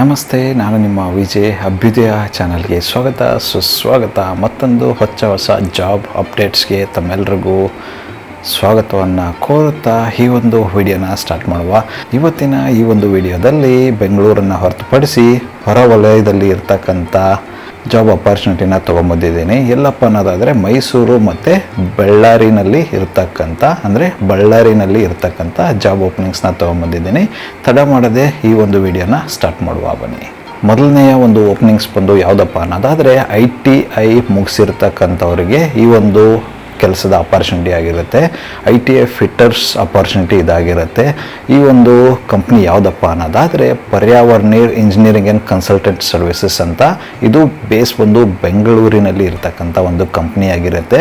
ನಮಸ್ತೆ, ನಾನು ನಿಮ್ಮ ವಿಜಯ್ ಅಭ್ಯುದಯ ಚಾನಲ್ಗೆ ಸ್ವಾಗತ. ಸುಸ್ವಾಗತ. ಮತ್ತೊಂದು ಹೊಚ್ಚ ಹೊಸ ಜಾಬ್ ಅಪ್ಡೇಟ್ಸ್ಗೆ ತಮ್ಮೆಲ್ಲರಿಗೂ ಸ್ವಾಗತವನ್ನು ಕೋರುತ್ತಾ ಈ ಒಂದು ವಿಡಿಯೋನ ಸ್ಟಾರ್ಟ್ ಮಾಡುವ. ಇವತ್ತಿನ ಈ ಒಂದು ವಿಡಿಯೋದಲ್ಲಿ ಬೆಂಗಳೂರನ್ನು ಹೊರತುಪಡಿಸಿ ಹೊರ ವಲಯದಲ್ಲಿ ಇರ್ತಕ್ಕಂಥ ಜಾಬ್ ಅಪಾರ್ಚುನಿಟಿನ ತೊಗೊಂಬಂದಿದ್ದೀನಿ. ಎಲ್ಲಪ್ಪ ಅನ್ನೋದಾದರೆ ಮೈಸೂರು ಮತ್ತು ಬಳ್ಳಾರಿನಲ್ಲಿ ಇರ್ತಕ್ಕಂಥ, ಅಂದರೆ ಬಳ್ಳಾರಿನಲ್ಲಿ ಇರ್ತಕ್ಕಂಥ ಜಾಬ್ ಓಪನಿಂಗ್ಸ್ನ ತೊಗೊಂಬಂದಿದ್ದೀನಿ. ತಡ ಮಾಡದೆ ಈ ಒಂದು ವಿಡಿಯೋನ ಸ್ಟಾರ್ಟ್ ಮಾಡುವ ಬನ್ನಿ. ಮೊದಲನೆಯ ಒಂದು ಓಪನಿಂಗ್ಸ್ ಬಂದು ಯಾವುದಪ್ಪ ಅನ್ನೋದಾದರೆ ಐ ಟಿ ಐ ಮುಗಿಸಿರ್ತಕ್ಕಂಥವ್ರಿಗೆ ಈ ಒಂದು ಕೆಲಸದ ಅಪಾರ್ಚುನಿಟಿ ಆಗಿರುತ್ತೆ. I T I fitters opportunity ಇದಾಗಿರುತ್ತೆ. ಈ ಒಂದು ಕಂಪ್ನಿ ಯಾವುದಪ್ಪ ಅನ್ನೋದಾದರೆ Paryavarana engineering and consultant services ಅಂತ. ಇದು ಬೇಸ್ ಬಂದು ಬೆಂಗಳೂರಿನಲ್ಲಿ ಇರತಕ್ಕಂಥ ಒಂದು ಕಂಪ್ನಿ ಆಗಿರುತ್ತೆ.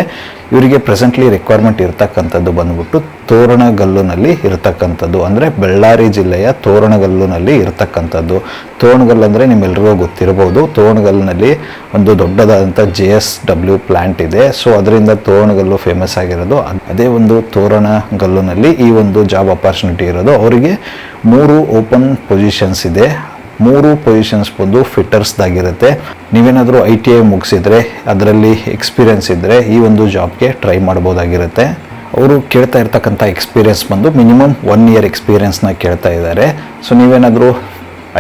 ಇವರಿಗೆ ಪ್ರೆಸೆಂಟ್ಲಿ ರಿಕ್ವೈರ್ಮೆಂಟ್ ಇರತಕ್ಕಂಥದ್ದು ಬಂದ್ಬಿಟ್ಟು ತೋರಣಗಲ್ಲುನಲ್ಲಿ ಇರತಕ್ಕಂಥದ್ದು. ಅಂದರೆ ಬಳ್ಳಾರಿ ಜಿಲ್ಲೆಯ ತೋರಣಗಲ್ಲುನಲ್ಲಿ ಇರತಕ್ಕಂಥದ್ದು. ತೋರಣಗಲ್ಲು ಅಂದರೆ ನಿಮ್ಮೆಲ್ರಿಗೂ ಗೊತ್ತಿರಬಹುದು. ತೋರಣಗಲ್ಲಿನಲ್ಲಿ ಒಂದು ದೊಡ್ಡದಾದಂಥ ಜೆ ಎಸ್ ಡಬ್ಲ್ಯೂ ಪ್ಲ್ಯಾಂಟ್ ಇದೆ. ಸೊ ಅದರಿಂದ ತೋರಣಗಲ್ಲು ಫೇಮಸ್ ಆಗಿರೋದು. ಅದೇ ಒಂದು ತೋರಣಗಲ್ಲುನಲ್ಲಿ ಈ ಒಂದು ಜಾಬ್ ಅಪಾರ್ಚುನಿಟಿ ಇರೋದು. ಅವರಿಗೆ ಮೂರು ಓಪನ್ ಪೊಸಿಷನ್ಸ್ ಇದೆ. ಮೂರು ಪೊಸಿಷನ್ಸ್ ಬಂದು ಫಿಟ್ಟರ್ಸ್ದಾಗಿರುತ್ತೆ ನೀವೇನಾದರೂ ಐ ಟಿ ಐ ಮುಗಿಸಿದ್ರೆ, ಅದರಲ್ಲಿ ಎಕ್ಸ್ಪೀರಿಯನ್ಸ್ ಇದ್ದರೆ ಈ ಒಂದು ಜಾಬ್ಗೆ ಟ್ರೈ ಮಾಡ್ಬೋದಾಗಿರುತ್ತೆ. ಅವರು ಕೇಳ್ತಾ ಇರ್ತಕ್ಕಂಥ ಎಕ್ಸ್ಪೀರಿಯನ್ಸ್ ಬಂದು ಮಿನಿಮಮ್ ಒನ್ ಇಯರ್ ಎಕ್ಸ್ಪೀರಿಯೆನ್ಸ್ನ ಕೇಳ್ತಾ ಇದ್ದಾರೆ. ಸೊ ನೀವೇನಾದರೂ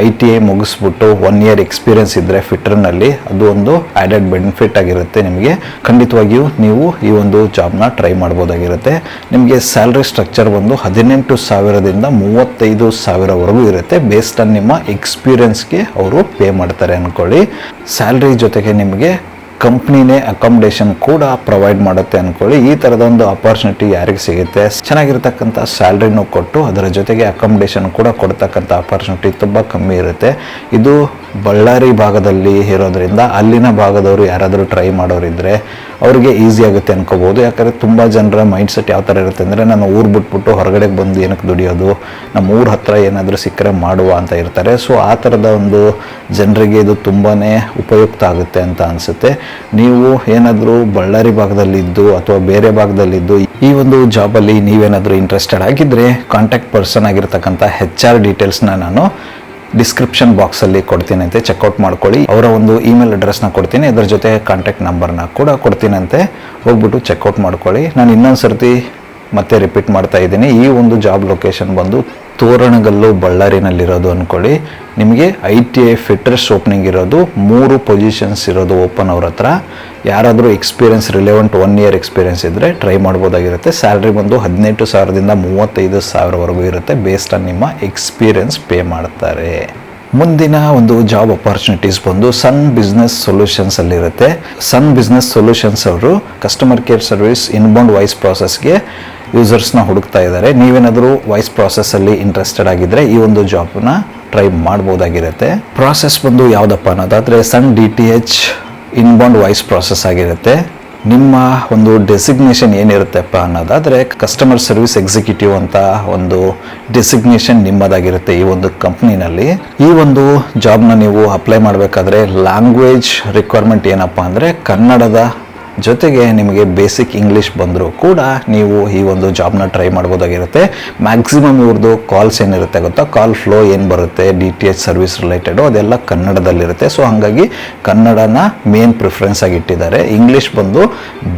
ಐ ಟಿ ಐ ಮುಗಿಸ್ಬಿಟ್ಟು ಒನ್ ಇಯರ್ ಎಕ್ಸ್ಪೀರಿಯನ್ಸ್ ಇದ್ದರೆ ಫಿಟ್ರನಲ್ಲಿ ಅದು ಒಂದು ಆ್ಯಡೆಡ್ ಬೆನಿಫಿಟ್ ಆಗಿರುತ್ತೆ ನಿಮಗೆ. ಖಂಡಿತವಾಗಿಯೂ ನೀವು ಈ ಒಂದು ಜಾಬ್ನ ಟ್ರೈ ಮಾಡ್ಬೋದಾಗಿರುತ್ತೆ. ನಿಮಗೆ ಸ್ಯಾಲ್ರಿ ಸ್ಟ್ರಕ್ಚರ್ ಬಂದು ಹದಿನೆಂಟು ಸಾವಿರದಿಂದ ಮೂವತ್ತೈದು ಸಾವಿರವರೆಗೂ ಇರುತ್ತೆ ಬೇಸ್ಡ್ ಆನ್ ನಿಮ್ಮ ಎಕ್ಸ್ಪೀರಿಯನ್ಸ್ಗೆ ಅವರು ಪೇ ಮಾಡ್ತಾರೆ ಅಂದ್ಕೊಳ್ಳಿ ಸ್ಯಾಲ್ರಿ ಜೊತೆಗೆ ನಿಮಗೆ ಕಂಪ್ನಿನೇ ಅಕಾಮಿಡೇಷನ್ ಕೂಡ ಪ್ರೊವೈಡ್ ಮಾಡುತ್ತೆ ಅಂದ್ಕೊಳ್ಳಿ ಈ ಥರದ ಒಂದು ಅಪಾರ್ಚುನಿಟಿ ಯಾರಿಗೆ ಸಿಗುತ್ತೆ? ಚೆನ್ನಾಗಿರ್ತಕ್ಕಂಥ ಸ್ಯಾಲ್ರಿನೂ ಕೊಟ್ಟು ಅದರ ಜೊತೆಗೆ ಅಕಾಮಿಡೇಷನ್ ಕೂಡ ಕೊಡ್ತಕ್ಕಂಥ ಅಪಾರ್ಚುನಿಟಿ ತುಂಬ ಕಮ್ಮಿ ಇರುತ್ತೆ. ಇದು ಬಳ್ಳಾರಿ ಭಾಗದಲ್ಲಿ ಇರೋದ್ರಿಂದ ಅಲ್ಲಿನ ಭಾಗದವರು ಯಾರಾದರೂ ಟ್ರೈ ಮಾಡೋರಿದ್ದರೆ ಅವರಿಗೆ ಈಸಿ ಆಗುತ್ತೆ ಅನ್ಕೋಬೋದು. ಯಾಕಂದರೆ ತುಂಬ ಜನರ ಮೈಂಡ್ ಸೆಟ್ ಯಾವ ಥರ ಇರುತ್ತೆ ಅಂದರೆ ನಾನು ಊರು ಬಿಟ್ಬಿಟ್ಟು ಹೊರಗಡೆ ಬಂದು ಏನಕ್ಕೆ ದುಡಿಯೋದು, ನಮ್ಮ ಊರ ಹತ್ರ ಏನಾದರೂ ಸಿಕ್ಕರೆ ಮಾಡುವ ಅಂತ ಇರ್ತಾರೆ. ಸೊ ಆ ಥರದ ಒಂದು ಜನರಿಗೆ ಇದು ತುಂಬಾ ಉಪಯುಕ್ತ ಆಗುತ್ತೆ ಅಂತ ಅನಿಸುತ್ತೆ. ನೀವು ಏನಾದರೂ ಬಳ್ಳಾರಿ ಭಾಗದಲ್ಲಿದ್ದು ಅಥವಾ ಬೇರೆ ಭಾಗದಲ್ಲಿದ್ದು ಈ ಒಂದು ಜಾಬಲ್ಲಿ ನೀವೇನಾದರೂ ಇಂಟ್ರೆಸ್ಟೆಡ್ ಆಗಿದ್ದರೆ ಕಾಂಟ್ಯಾಕ್ಟ್ ಪರ್ಸನ್ ಆಗಿರ್ತಕ್ಕಂಥ ಹೆಚ್ ಆರ್ ಡೀಟೇಲ್ಸ್ನ ನಾನು ಡಿಸ್ಕ್ರಿಪ್ಷನ್ ಬಾಕ್ಸಲ್ಲಿ ಕೊಡ್ತೀನಂತೆ. ಚೆಕ್ಔಟ್ ಮಾಡ್ಕೊಳ್ಳಿ. ಅವರ ಒಂದು ಇಮೇಲ್ ಅಡ್ರೆಸ್ನ ಕೊಡ್ತೀನಿ. ಅದರ ಜೊತೆ ಕಾಂಟ್ಯಾಕ್ಟ್ ನಂಬರ್ನ ಕೂಡ ಕೊಡ್ತೀನಂತೆ. ಹೋಗ್ಬಿಟ್ಟು ಚೆಕ್ಔಟ್ ಮಾಡ್ಕೊಳ್ಳಿ. ನಾನು ಇನ್ನೊಂದು ಸರ್ತಿ ಮತ್ತೆ ರಿಪೀಟ್ ಮಾಡ್ತಾ ಇದ್ದೀನಿ. ಈ ಒಂದು ಜಾಬ್ ಲೊಕೇಶನ್ ಬಂದು ತೋರಣಗಲ್ಲು ಬಳ್ಳಾರಿನಲ್ಲಿರೋದು ಅಂದ್ಕೊಳ್ಳಿ ನಿಮಗೆ I T I fitters opening ಇರೋದು, ಮೂರು ಪೊಸಿಷನ್ಸ್ ಇರೋದು ಓಪನ್ ಅವ್ರ ಹತ್ರ. ಯಾರಾದರೂ experience relevant one year experience ಇದ್ದರೆ ಟ್ರೈ ಮಾಡ್ಬೋದಾಗಿರುತ್ತೆ. ಸ್ಯಾಲ್ರಿ ಬಂದು ಹದಿನೆಂಟು ಸಾವಿರದಿಂದ ಮೂವತ್ತೈದು ಸಾವಿರವರೆಗೂ ಇರುತ್ತೆ ಬೇಸ್ಡ್ ಆನ್ ನಿಮ್ಮ ಎಕ್ಸ್ಪೀರಿಯನ್ಸ್ ಪೇ ಮಾಡ್ತಾರೆ. ಮುಂದಿನ ಒಂದು ಜಾಬ್ ಅಪಾರ್ಚುನಿಟೀಸ್ ಬಂದು ಸನ್ ಬಿಸ್ನೆಸ್ ಸೊಲ್ಯೂಷನ್ಸ್ ಅಲ್ಲಿ ಇರುತ್ತೆ. ಸನ್ ಬಿಸ್ನೆಸ್ ಸೊಲ್ಯೂಷನ್ಸ್ ಅವರು customer care service inbound voice ಪ್ರಾಸೆಸ್ಗೆ ಯೂಸರ್ಸ್ನ ಹುಡುಕ್ತಾ ಇದ್ದಾರೆ. ನೀವೇನಾದರೂ ವಾಯ್ಸ್ ಪ್ರಾಸೆಸ್ಸಲ್ಲಿ ಇಂಟ್ರೆಸ್ಟೆಡ್ ಆಗಿದ್ದರೆ ಈ ಒಂದು ಜಾಬ್ನ ಟ್ರೈ ಮಾಡ್ಬೋದಾಗಿರುತ್ತೆ. ಪ್ರಾಸೆಸ್ ಬಂದು ಯಾವುದಪ್ಪ ಅನ್ನೋದಾದರೆ Sun D T H inbound voice process ಆಗಿರುತ್ತೆ. ನಿಮ್ಮ ಒಂದು ಡೆಸಿಗ್ನೇಷನ್ ಏನಿರುತ್ತೆಪ್ಪ ಅನ್ನೋದಾದರೆ ಕಸ್ಟಮರ್ ಸರ್ವಿಸ್ ಎಕ್ಸಿಕ್ಯೂಟಿವ್ ಅಂತ ಒಂದು ಡೆಸಿಗ್ನೇಷನ್ ನಿಮ್ಮದಾಗಿರುತ್ತೆ ಈ ಒಂದು ಕಂಪ್ನಿನಲ್ಲಿ ಈ ಒಂದು ಜಾಬ್ನ ನೀವು ಅಪ್ಲೈ ಮಾಡಬೇಕಾದ್ರೆ ಲ್ಯಾಂಗ್ವೇಜ್ ರಿಕ್ವೈರ್ಮೆಂಟ್ ಏನಪ್ಪ ಅಂದರೆ ಕನ್ನಡದ ಜೊತೆಗೆ ನಿಮಗೆ ಬೇಸಿಕ್ ಇಂಗ್ಲೀಷ್ ಬಂದರೂ ಕೂಡ ನೀವು ಈ ಒಂದು ಜಾಬ್ನ ಟ್ರೈ ಮಾಡ್ಬೋದಾಗಿರುತ್ತೆ. ಮ್ಯಾಕ್ಸಿಮಮ್ ಇವ್ರದ್ದು ಕಾಲ್ಸ್ ಏನಿರುತ್ತೆ ಗೊತ್ತಾ? ಕಾಲ್ ಫ್ಲೋ ಏನು ಬರುತ್ತೆ? D T H service related ಅದೆಲ್ಲ ಕನ್ನಡದಲ್ಲಿರುತ್ತೆ. ಸೊ ಹಾಗಾಗಿ ಕನ್ನಡನ ಮೇನ್ ಪ್ರಿಫರೆನ್ಸ್ ಆಗಿ ಇಟ್ಟಿದ್ದಾರೆ. ಇಂಗ್ಲೀಷ್ ಬಂದು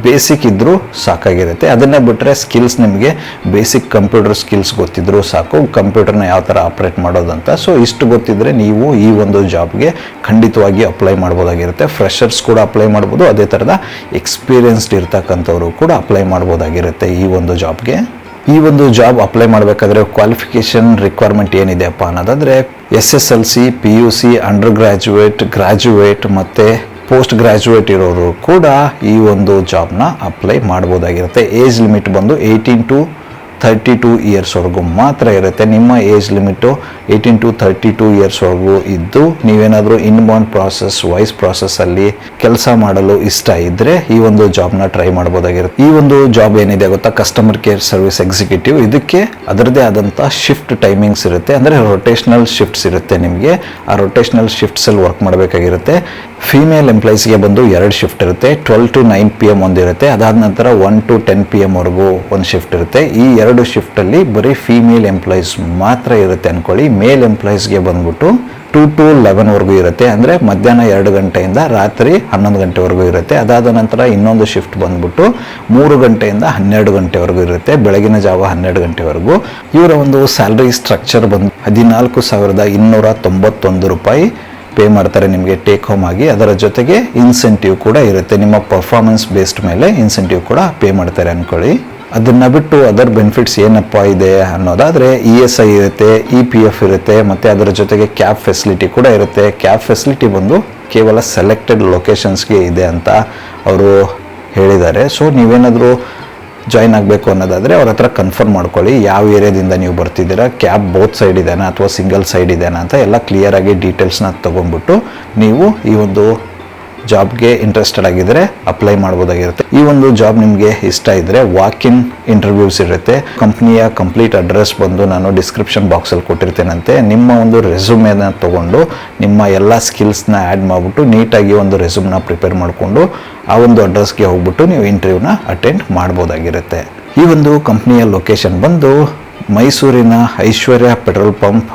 ಬೇಸಿಕ್ ಇದ್ದರೂ ಸಾಕಾಗಿರುತ್ತೆ. ಅದನ್ನೇ ಬಿಟ್ಟರೆ ಸ್ಕಿಲ್ಸ್ ನಿಮಗೆ ಬೇಸಿಕ್ ಕಂಪ್ಯೂಟರ್ ಸ್ಕಿಲ್ಸ್ ಗೊತ್ತಿದ್ರೂ ಸಾಕು. ಕಂಪ್ಯೂಟರ್ನ ಯಾವ ಥರ ಆಪ್ರೇಟ್ ಮಾಡೋದಂತ. ಸೊ ಇಷ್ಟು ಗೊತ್ತಿದ್ರೆ ನೀವು ಈ ಒಂದು ಜಾಬ್ಗೆ ಖಂಡಿತವಾಗಿ ಅಪ್ಲೈ ಮಾಡ್ಬೋದಾಗಿರುತ್ತೆ. ಫ್ರೆಷರ್ಸ್ ಕೂಡ ಅಪ್ಲೈ ಮಾಡ್ಬೋದು. ಅದೇ ಥರದ ಎಕ್ಸ್ಪೀರಿಯನ್ಸ್ಡ್ ಇರ್ತಕ್ಕಂಥವ್ರು ಕೂಡ ಅಪ್ಲೈ ಮಾಡ್ಬೋದಾಗಿರುತ್ತೆ ಈ ಒಂದು ಜಾಬ್ಗೆ ಈ ಒಂದು ಜಾಬ್ ಅಪ್ಲೈ ಮಾಡಬೇಕಾದ್ರೆ ಕ್ವಾಲಿಫಿಕೇಷನ್ ರಿಕ್ವೈರ್ಮೆಂಟ್ ಏನಿದೆಯಪ್ಪ ಅನ್ನೋದಾದರೆ S S L C P U C undergraduate graduate ಮತ್ತು ಪೋಸ್ಟ್ ಗ್ರ್ಯಾಜುಯೇಟ್ ಇರೋರು ಕೂಡ ಈ ಒಂದು ಜಾಬ್ನ ಅಪ್ಲೈ ಮಾಡ್ಬೋದಾಗಿರುತ್ತೆ. ಏಜ್ ಲಿಮಿಟ್ ಬಂದು ಏಯ್ಟೀನ್ ಟು ತರ್ಟಿ ಟೂ ಇಯರ್ಸ್ವರೆಗೂ ಮಾತ್ರ ಇರುತ್ತೆ. ನಿಮ್ಮ age limit eighteen to thirty two ಇಯರ್ಸ್ವರೆಗೂ ಇದ್ದು, ನೀವೇನಾದರೂ ಇನ್ಬೌಂಡ್ ಪ್ರಾಸೆಸ್ ವಾಯ್ಸ್ ಪ್ರಾಸೆಸ್ಸಲ್ಲಿ ಕೆಲಸ ಮಾಡಲು ಇಷ್ಟ ಇದ್ದರೆ ಈ ಒಂದು ಜಾಬ್ನ ಟ್ರೈ ಮಾಡ್ಬೋದಾಗಿರುತ್ತೆ. ಈ ಒಂದು ಜಾಬ್ ಏನಿದೆ ಗೊತ್ತಾ? ಕಸ್ಟಮರ್ ಕೇರ್ ಸರ್ವಿಸ್ ಎಕ್ಸಿಕ್ಯೂಟಿವ್ ಇದಕ್ಕೆ ಅದರದೇ ಆದಂಥ ಶಿಫ್ಟ್ ಟೈಮಿಂಗ್ಸ್ ಇರುತ್ತೆ. ಅಂದರೆ ರೊಟೇಷ್ನಲ್ ಶಿಫ್ಟ್ಸ್ ಇರುತ್ತೆ ನಿಮಗೆ. ಆ ರೊಟೇಷ್ನಲ್ ಶಿಫ್ಟ್ಸಲ್ಲಿ ವರ್ಕ್ ಮಾಡಬೇಕಾಗಿರುತ್ತೆ. ಫೀಮೇಲ್ ಎಂಪ್ಲಾಯೀಸ್ಗೆ ಬಂದು ಎರಡು ಶಿಫ್ಟ್ ಇರುತ್ತೆ. Twelve to nine P M ಒಂದಿರುತ್ತೆ ಅದಾದ ನಂತರ ಒನ್ ಟು ಟೆನ್ ಪಿ ಎಮ್ವರೆಗೂ ಒಂದು ಶಿಫ್ಟ್ ಇರುತ್ತೆ. ಈ ಎರಡು ಶಿಫ್ಟಲ್ಲಿ ಬರೀ ಫೀಮೇಲ್ ಎಂಪ್ಲಾಯೀಸ್ ಮಾತ್ರ ಇರುತ್ತೆ ಅಂದ್ಕೊಳ್ಳಿ ಮೇಲ್ ಎಂಪ್ಲಾಯೀಸ್ಗೆ ಬಂದ್ಬಿಟ್ಟು ಟು ಟು ಲೆವೆನ್ವರೆಗೂ ಇರುತ್ತೆ. ಅಂದರೆ ಮಧ್ಯಾಹ್ನ ಎರಡು ಗಂಟೆಯಿಂದ ರಾತ್ರಿ ಹನ್ನೊಂದು ಗಂಟೆವರೆಗೂ ಇರುತ್ತೆ. ಅದಾದ ನಂತರ ಇನ್ನೊಂದು ಶಿಫ್ಟ್ ಬಂದ್ಬಿಟ್ಟು ಮೂರು ಗಂಟೆಯಿಂದ ಹನ್ನೆರಡು ಗಂಟೆವರೆಗೂ ಇರುತ್ತೆ. ಬೆಳಗಿನ ಜಾವ ಹನ್ನೆರಡು ಗಂಟೆವರೆಗೂ. ಇವರ ಒಂದು ಸ್ಯಾಲ್ರಿ ಸ್ಟ್ರಕ್ಚರ್ ಬಂದು ಹದಿನಾಲ್ಕು ಸಾವಿರದ ಇನ್ನೂರ ತೊಂಬತ್ತೊಂದು ರೂಪಾಯಿ. ಪೇ ಮಾಡ್ತಾರೆ ನಿಮಗೆ ಟೇಕ್ ಹೋಮ್ ಆಗಿ, ಅದರ ಜೊತೆಗೆ ಇನ್ಸೆಂಟಿವ್ ಕೂಡ ಇರುತ್ತೆ. ನಿಮ್ಮ ಪರ್ಫಾರ್ಮೆನ್ಸ್ ಬೇಸ್ಡ್ ಮೇಲೆ ಇನ್ಸೆಂಟಿವ್ ಕೂಡ ಪೇ ಮಾಡ್ತಾರೆ ಅಂದ್ಕೊಳ್ಳಿ ಅದನ್ನು ಬಿಟ್ಟು ಅದರ್ ಬೆನಿಫಿಟ್ಸ್ ಏನಪ್ಪ ಇದೆ ಅನ್ನೋದಾದರೆ ಇ ಎಸ್ ಐ ಇರುತ್ತೆ ಇ ಪಿ ಎಫ್ ಇರುತ್ತೆ, ಮತ್ತು ಅದರ ಜೊತೆಗೆ ಕ್ಯಾಬ್ ಫೆಸಿಲಿಟಿ ಕೂಡ ಇರುತ್ತೆ. ಕ್ಯಾಬ್ ಫೆಸಿಲಿಟಿ ಬಂದು ಕೇವಲ ಸೆಲೆಕ್ಟೆಡ್ ಲೊಕೇಶನ್ಸ್ಗೆ ಇದೆ ಅಂತ ಅವರು ಹೇಳಿದ್ದಾರೆ. ಸೊ ನೀವೇನಾದರೂ ಜಾಯ್ನ್ ಆಗಬೇಕು ಅನ್ನೋದಾದರೆ ಅವ್ರ ಹತ್ರ ಕನ್ಫರ್ಮ್ ಮಾಡ್ಕೊಳ್ಳಿ, ಯಾವ ಏರಿಯಾದಿಂದ ನೀವು ಬರ್ತಿದ್ದೀರಾ, ಕ್ಯಾಬ್ ಬೋತ್ ಸೈಡ್ ಇದೆಯಾ ಅಥವಾ ಸಿಂಗಲ್ ಸೈಡ್ ಇದೆಯಾ ಅಂತ ಎಲ್ಲ ಕ್ಲಿಯರಾಗಿ ಡೀಟೇಲ್ಸ್ನ ತೊಗೊಂಡ್ಬಿಟ್ಟು ನೀವು ಈ ಒಂದು ಜಾಬ್ಗೆ ಇಂಟ್ರೆಸ್ಟೆಡ್ ಆಗಿದ್ರೆ ಅಪ್ಲೈ ಮಾಡ್ಬೋದಾಗಿರುತ್ತೆ. ಈ ಒಂದು ಜಾಬ್ ನಿಮಗೆ ಇಷ್ಟ ಇದ್ದರೆ ವಾಕ್ ಇನ್ ಇಂಟರ್ವ್ಯೂಸ್ ಇರುತ್ತೆ. ಕಂಪ್ನಿಯ ಕಂಪ್ಲೀಟ್ ಅಡ್ರೆಸ್ ಬಂದು ನಾನು ಡಿಸ್ಕ್ರಿಪ್ಷನ್ ಬಾಕ್ಸಲ್ಲಿ ಕೊಟ್ಟಿರ್ತೇನಂತೆ. ನಿಮ್ಮ ಒಂದು ರೆಸ್ಯೂಮೇನ ತಗೊಂಡು, ನಿಮ್ಮ ಎಲ್ಲ ಸ್ಕಿಲ್ಸ್ನ ಆ್ಯಡ್ ಮಾಡಿಬಿಟ್ಟು ನೀಟಾಗಿ ಒಂದು ರೆಸ್ಯೂಮ್ನ ಪ್ರಿಪೇರ್ ಮಾಡಿಕೊಂಡು, ಆ ಒಂದು ಅಡ್ರೆಸ್ಗೆ ಹೋಗ್ಬಿಟ್ಟು ನೀವು ಇಂಟರ್ವ್ಯೂನ ಅಟೆಂಡ್ ಮಾಡ್ಬೋದಾಗಿರುತ್ತೆ. ಈ ಒಂದು ಕಂಪ್ನಿಯ ಲೊಕೇಶನ್ ಬಂದು ಮೈಸೂರಿನ Aishwarya petrol pump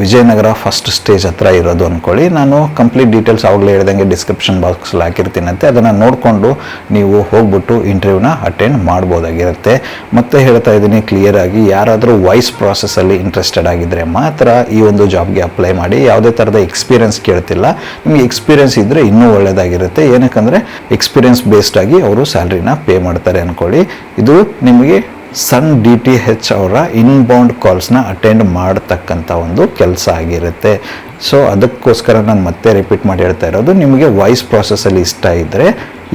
Vijayanagara first stage ಹತ್ರ ಇರೋದು ಅಂದ್ಕೊಳ್ಳಿ ನಾನು ಕಂಪ್ಲೀಟ್ ಡೀಟೇಲ್ಸ್ ಆವಾಗಲೇ ಹೇಳ್ದಂಗೆ ಡಿಸ್ಕ್ರಿಪ್ಷನ್ ಬಾಕ್ಸಲ್ಲಿ ಹಾಕಿರ್ತೀನಂತೆ. ಅದನ್ನು ನೋಡಿಕೊಂಡು ನೀವು ಹೋಗ್ಬಿಟ್ಟು ಇಂಟರ್ವ್ಯೂನ ಅಟೆಂಡ್ ಮಾಡ್ಬೋದಾಗಿರುತ್ತೆ. ಮತ್ತೆ ಹೇಳ್ತಾ ಇದ್ದೀನಿ ಕ್ಲಿಯರಾಗಿ ಯಾರಾದರೂ ವಾಯ್ಸ್ ಪ್ರಾಸೆಸ್ಸಲ್ಲಿ ಇಂಟ್ರೆಸ್ಟೆಡ್ ಆಗಿದ್ದರೆ ಮಾತ್ರ ಈ ಒಂದು ಜಾಬ್ಗೆ ಅಪ್ಲೈ ಮಾಡಿ. ಯಾವುದೇ ಥರದ ಎಕ್ಸ್ಪೀರಿಯನ್ಸ್ ಕೇಳ್ತಿಲ್ಲ. ನಿಮಗೆ ಎಕ್ಸ್ಪೀರಿಯನ್ಸ್ ಇದ್ದರೆ ಇನ್ನೂ ಒಳ್ಳೆಯದಾಗಿರುತ್ತೆ ಏನಕ್ಕಂದರೆ ಎಕ್ಸ್ಪೀರಿಯನ್ಸ್ ಬೇಸ್ಡ್ ಆಗಿ ಅವರು ಸ್ಯಾಲ್ರಿನ ಪೇ ಮಾಡ್ತಾರೆ ಅಂದ್ಕೊಳ್ಳಿ ಇದು ನಿಮಗೆ ಸನ್ ಡಿ ಟಿ ಹೆಚ್ ಅವರ ಇನ್ಬೌಂಡ್ ಕಾಲ್ಸ್ನ ಅಟೆಂಡ್ ಮಾಡತಕ್ಕಂಥ ಒಂದು ಕೆಲಸ ಆಗಿರುತ್ತೆ. ಸೊ ಅದಕ್ಕೋಸ್ಕರ ನಾನು ಮತ್ತೆ ರಿಪೀಟ್ ಮಾಡಿ ಹೇಳ್ತಾ ಇರೋದು, ನಿಮಗೆ ವಾಯ್ಸ್ ಪ್ರಾಸೆಸ್ಸಲ್ಲಿ ಇಷ್ಟ ಇದ್ದರೆ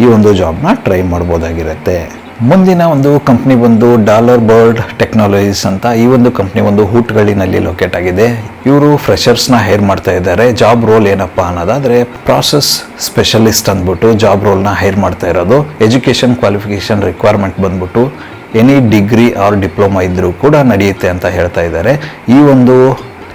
ಈ ಒಂದು ಜಾಬ್ನ ಟ್ರೈ ಮಾಡ್ಬೋದಾಗಿರುತ್ತೆ. ಮುಂದಿನ ಒಂದು ಕಂಪ್ನಿ ಬಂದು ಡಾಲರ್ ಬರ್ಡ್ ಟೆಕ್ನಾಲಜೀಸ್ ಅಂತ ಈ ಒಂದು ಕಂಪ್ನಿ ಒಂದು ಹೂಟ್ಗಳಿನಲ್ಲಿ ಲೊಕೇಟ್ ಆಗಿದೆ. ಇವರು ಫ್ರೆಷರ್ಸ್ನ ಹೇರ್ ಮಾಡ್ತಾ ಇದ್ದಾರೆ. ಜಾಬ್ ರೋಲ್ ಏನಪ್ಪ ಅನ್ನೋದಾದರೆ ಪ್ರಾಸೆಸ್ ಸ್ಪೆಷಲಿಸ್ಟ್ ಅಂದ್ಬಿಟ್ಟು ಜಾಬ್ ರೋಲ್ನ ಹೈರ್ ಮಾಡ್ತಾ ಇರೋದು. ಎಜುಕೇಷನ್ ಕ್ವಾಲಿಫಿಕೇಷನ್ ರಿಕ್ವೈರ್ಮೆಂಟ್ ಬಂದ್ಬಿಟ್ಟು ಎನಿ ಡಿಗ್ರಿ ಆರ್ ಡಿಪ್ಲೊಮಾ ಇದ್ದರೂ ಕೂಡ ನಡೆಯುತ್ತೆ ಅಂತ ಹೇಳ್ತಾ ಇದ್ದಾರೆ. ಈ ಒಂದು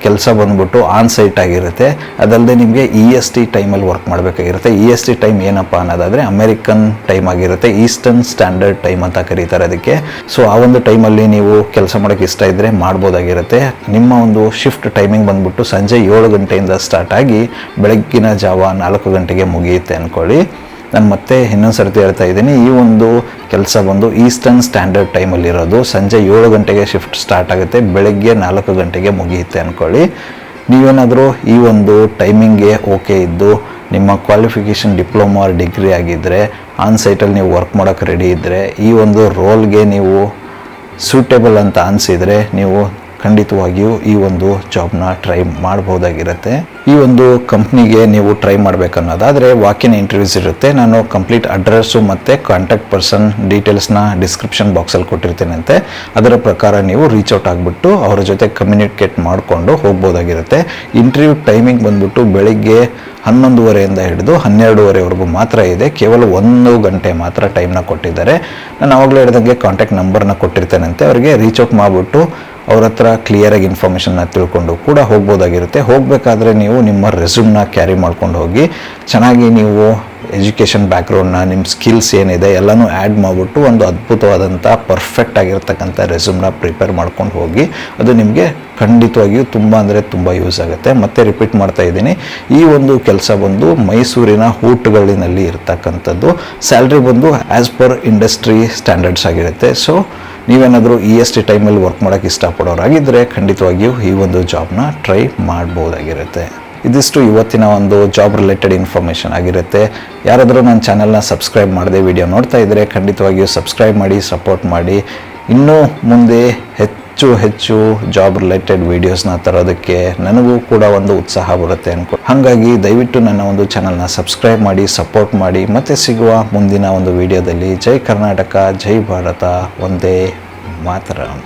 ಕೆಲಸ ಬಂದ್ಬಿಟ್ಟು ಆನ್ ಸೈಟ್ ಆಗಿರುತ್ತೆ. ಅದಲ್ಲದೆ ನಿಮಗೆ ಇ ಎಸ್ ಟಿ ಟೈಮಲ್ಲಿ ವರ್ಕ್ ಮಾಡಬೇಕಾಗಿರುತ್ತೆ. ಇ ಎಸ್ ಟಿ ಟೈಮ್ ಏನಪ್ಪ ಅನ್ನೋದಾದರೆ ಅಮೆರಿಕನ್ ಟೈಮ್ ಆಗಿರುತ್ತೆ. ಈಸ್ಟರ್ನ್ ಸ್ಟ್ಯಾಂಡರ್ಡ್ ಟೈಮ್ ಅಂತ ಕರೀತಾರೆ ಅದಕ್ಕೆ. ಸೊ ಆ ಒಂದು ಟೈಮಲ್ಲಿ ನೀವು ಕೆಲಸ ಮಾಡೋಕ್ಕೆ ಇಷ್ಟ ಇದ್ದರೆ ಮಾಡ್ಬೋದಾಗಿರುತ್ತೆ. ನಿಮ್ಮ ಒಂದು ಶಿಫ್ಟ್ ಟೈಮಿಂಗ್ ಬಂದ್ಬಿಟ್ಟು ಸಂಜೆ ಏಳು ಗಂಟೆಯಿಂದ ಸ್ಟಾರ್ಟ್ ಆಗಿ ಬೆಳಗ್ಗಿನ ಜಾವ ನಾಲ್ಕು ಗಂಟೆಗೆ ಮುಗಿಯುತ್ತೆ ಅಂದ್ಕೊಳ್ಳಿ ನಾನು ಮತ್ತೆ ಇನ್ನೊಂದು ಸರ್ತಿ ಹೇಳ್ತಾ ಇದ್ದೀನಿ, ಈ ಒಂದು ಕೆಲಸ ಬಂದು ಈಸ್ಟರ್ನ್ ಸ್ಟ್ಯಾಂಡರ್ಡ್ ಟೈಮಲ್ಲಿರೋದು ಸಂಜೆ ಏಳು ಗಂಟೆಗೆ ಶಿಫ್ಟ್ ಸ್ಟಾರ್ಟ್ ಆಗುತ್ತೆ, ಬೆಳಗ್ಗೆ ನಾಲ್ಕು ಗಂಟೆಗೆ ಮುಗಿಯುತ್ತೆ ಅಂದ್ಕೊಳ್ಳಿ ನೀವೇನಾದರೂ ಈ ಒಂದು ಟೈಮಿಂಗ್ಗೆ ಓಕೆ ಇದ್ದು, ನಿಮ್ಮ ಕ್ವಾಲಿಫಿಕೇಷನ್ ಡಿಪ್ಲೊಮಾ ಡಿಗ್ರಿ ಆಗಿದ್ದರೆ ಆನ್ ಸೈಟಲ್ಲಿ ನೀವು ವರ್ಕ್ ಮಾಡೋಕ್ಕೆ ರೆಡಿ ಇದ್ದರೆ ಈ ಒಂದು ರೋಲ್ಗೆ ನೀವು ಸೂಟೇಬಲ್ ಅಂತ ಅನಿಸಿದರೆ, ನೀವು ಖಂಡಿತವಾಗಿಯೂ ಈ ಒಂದು ಜಾಬ್ನ ಟ್ರೈ ಮಾಡ್ಬೋದಾಗಿರುತ್ತೆ ಈ ಒಂದು ಕಂಪ್ನಿಗೆ ನೀವು ಟ್ರೈ ಮಾಡಬೇಕನ್ನೋದಾದರೆ ವಾಕಿನ ಇಂಟರ್ವ್ಯೂಸ್ ಇರುತ್ತೆ. ನಾನು ಕಂಪ್ಲೀಟ್ ಅಡ್ರೆಸ್ಸು ಮತ್ತು ಕಾಂಟ್ಯಾಕ್ಟ್ ಪರ್ಸನ್ ಡೀಟೇಲ್ಸ್ನ ಡಿಸ್ಕ್ರಿಪ್ಷನ್ ಬಾಕ್ಸಲ್ಲಿ ಕೊಟ್ಟಿರ್ತೀನಂತೆ. ಅದರ ಪ್ರಕಾರ ನೀವು ರೀಚ್ ಔಟ್ ಆಗಿಬಿಟ್ಟು ಅವರ ಜೊತೆ ಕಮ್ಯುನಿಕೇಟ್ ಮಾಡಿಕೊಂಡು ಹೋಗ್ಬೋದಾಗಿರುತ್ತೆ. ಇಂಟರ್ವ್ಯೂ ಟೈಮಿಂಗ್ ಬಂದ್ಬಿಟ್ಟು ಬೆಳಿಗ್ಗೆ ಹನ್ನೊಂದುವರೆಯಿಂದ ಹಿಡಿದು ಹನ್ನೆರಡುವರೆವರೆಗೂ ಮಾತ್ರ ಇದೆ. ಕೇವಲ ಒಂದು ಗಂಟೆ ಮಾತ್ರ ಟೈಮ್ನ ಕೊಟ್ಟಿದ್ದಾರೆ. ನಾನು ಆವಾಗಲೇ ಹೇಳಿದಂಗೆ ಕಾಂಟ್ಯಾಕ್ಟ್ ನಂಬರ್ನ ಕೊಟ್ಟಿರ್ತೇನಂತೆ. ಅವರಿಗೆ ರೀಚ್ ಔಟ್ ಮಾಡಿಬಿಟ್ಟು ಅವ್ರ ಹತ್ರ ಕ್ಲಿಯರಾಗಿ ಇನ್ಫಾರ್ಮೇಷನ್ನ ತಿಳ್ಕೊಂಡು ಕೂಡ ಹೋಗ್ಬೋದಾಗಿರುತ್ತೆ. ಹೋಗಬೇಕಾದ್ರೆ ನೀವು ನಿಮ್ಮ ರೆಸ್ಯೂಮ್ನ ಕ್ಯಾರಿ ಮಾಡ್ಕೊಂಡು ಹೋಗಿ, ಚೆನ್ನಾಗಿ ನೀವು ಎಜುಕೇಷನ್ ಬ್ಯಾಕ್ಗ್ರೌಂಡ್ನ ನಿಮ್ಮ ಸ್ಕಿಲ್ಸ್ ಏನಿದೆ ಎಲ್ಲನೂ ಆ್ಯಡ್ ಮಾಡಿಬಿಟ್ಟು ಒಂದು ಅದ್ಭುತವಾದಂಥ ಪರ್ಫೆಕ್ಟ್ ಆಗಿರ್ತಕ್ಕಂಥ ರೆಸ್ಯೂಮ್ನ ಪ್ರಿಪೇರ್ ಮಾಡ್ಕೊಂಡು ಹೋಗಿ, ಅದು ನಿಮಗೆ ಖಂಡಿತವಾಗಿಯೂ ತುಂಬ ಅಂದರೆ ತುಂಬ ಯೂಸ್ ಆಗುತ್ತೆ. ಮತ್ತೆ ರಿಪೀಟ್ ಮಾಡ್ತಾ ಇದ್ದೀನಿ. ಈ ಒಂದು ಕೆಲಸ ಬಂದು ಮೈಸೂರಿನ ಹೂಟುಗಳಿನಲ್ಲಿ ಇರ್ತಕ್ಕಂಥದ್ದು. ಸ್ಯಾಲ್ರಿ ಬಂದು ಆ್ಯಸ್ ಪರ್ ಇಂಡಸ್ಟ್ರಿ ಸ್ಟ್ಯಾಂಡರ್ಡ್ಸ್ ಆಗಿರುತ್ತೆ. ಸೊ ನೀವೇನಾದರೂ ಇ ಎಸ್ ಟಿ ಟೈಮಲ್ಲಿ ವರ್ಕ್ ಮಾಡೋಕ್ಕೆ ಇಷ್ಟಪಡೋರಾಗಿದ್ದರೆ ಖಂಡಿತವಾಗಿಯೂ ಈ ಒಂದು ಜಾಬ್ನ ಟ್ರೈ ಮಾಡ್ಬೋದಾಗಿರುತ್ತೆ. ಇದಿಷ್ಟು ಇವತ್ತಿನ ಒಂದು ಜಾಬ್ ರಿಲೇಟೆಡ್ ಇನ್ಫಾರ್ಮೇಷನ್ ಆಗಿರುತ್ತೆ. ಯಾರಾದರೂ ನನ್ನ ಚಾನಲ್ನ ಸಬ್ಸ್ಕ್ರೈಬ್ ಮಾಡದೆ ವಿಡಿಯೋ ನೋಡ್ತಾ ಇದ್ದರೆ ಖಂಡಿತವಾಗಿಯೂ ಸಬ್ಸ್ಕ್ರೈಬ್ ಮಾಡಿ ಸಪೋರ್ಟ್ ಮಾಡಿ. ಇನ್ನೂ ಮುಂದೆ ಹೆಚ್ಚು ಹೆಚ್ಚು ಜಾಬ್ ರಿಲೇಟೆಡ್ ವೀಡಿಯೋಸ್ನ ತರೋದಕ್ಕೆ ನನಗೂ ಕೂಡ ಒಂದು ಉತ್ಸಾಹ ಬರುತ್ತೆ ಅನ್ಕೊ ಹಾಗಾಗಿ ದಯವಿಟ್ಟು ನನ್ನ ಒಂದು ಚಾನಲ್ನ ಸಬ್ಸ್ಕ್ರೈಬ್ ಮಾಡಿ ಸಪೋರ್ಟ್ ಮಾಡಿ, ಮತ್ತೆ ಸಿಗುವ ಮುಂದಿನ ಒಂದು ವಿಡಿಯೋದಲ್ಲಿ ಜೈ ಕರ್ನಾಟಕ, ಜೈ ಭಾರತ, ಒಂದೇ ಮಾತರಂ.